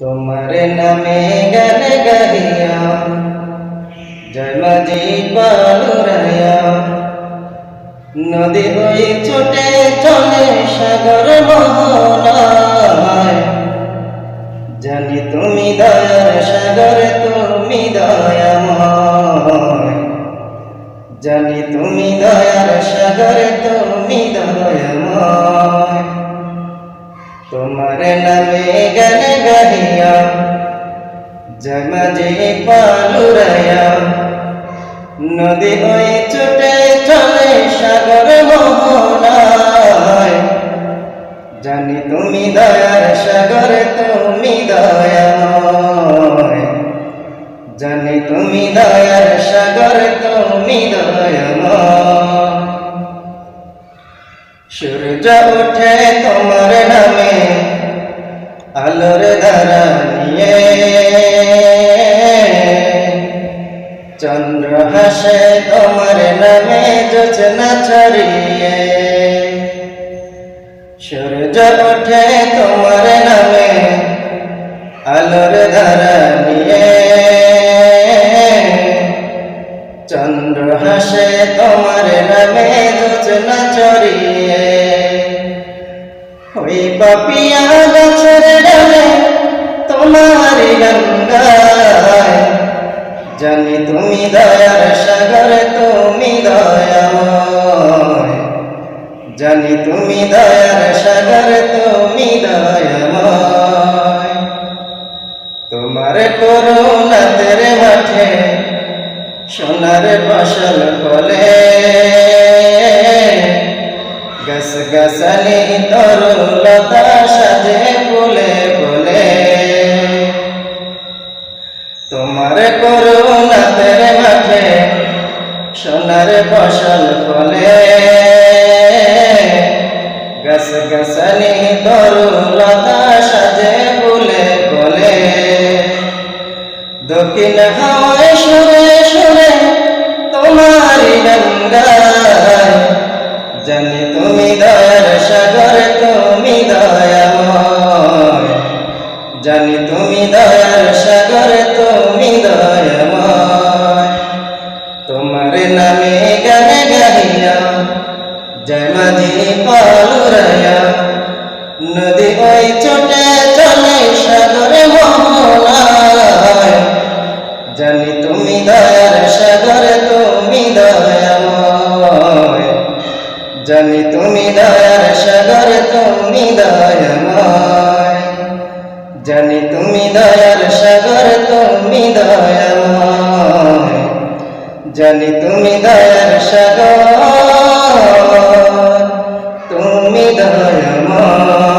তোমার নামে গান গাহিয়া জয় মাঝি পালুরায়া নদী ওই ছোটে চলে সাগর মোহনায় জানি তুমি দয়ার সাগর, তুমি দয়াময়। জানি তুমি দয়ার সাগর, তুমি দয়াময়। তোমার নামে গান গাহিয়া, জমাজে পালুরায়া নদী ওই ছুটে চলে সাগর মোহনায় জানি তুমি দয়ার সাগর, তুমি দয়াময়। জানি তুমি দয়ার সাগর, তুমি দয়াময়। সূর্য ওঠে তোমার নামে আলোর ধারা নিয়ে। চন্দ্র হাসে তোমার নামে যোচনা ছড়িয়ে। সূর্য ওঠে তোমার নামে আলোর ধারা নিয়ে। চন্দ্র হাসে তোমার নামে যোচনা চড়িয়ে ওই পাপিয়া তোমার গঙ্গায়। জানি তুমি দয়ার সাগর, তুমি দয়াময়। জানি তুমি দয়ার সাগর, তুমি দয়াময়। তোমার করুণাতের মাঠে সোনার ফসল ফলে। গস গসনি তরুলতা তোমার করুণাতের মাঠে সোনার ফসল ফলে। গস গসনি তরুলতা সাজে ফুলে ফুলে দক্ষিণ হাওয়ায় সুরে সুরে তোমারি গঙ্গায়, জানি তুমি দয়ার সাগর। পালুরায়া নদী ওই ছোটে চলে সাগরে মোহনায় জানি তুমি দয়ার সাগর, তুমি দয়াময়। জানি তুমি দয়ার সাগর, তুমি দয়াময়। জানি তুমি দয়ার সাগর, তুমি দয়াময়। জানি তুমি দয়ার আল্লাহ।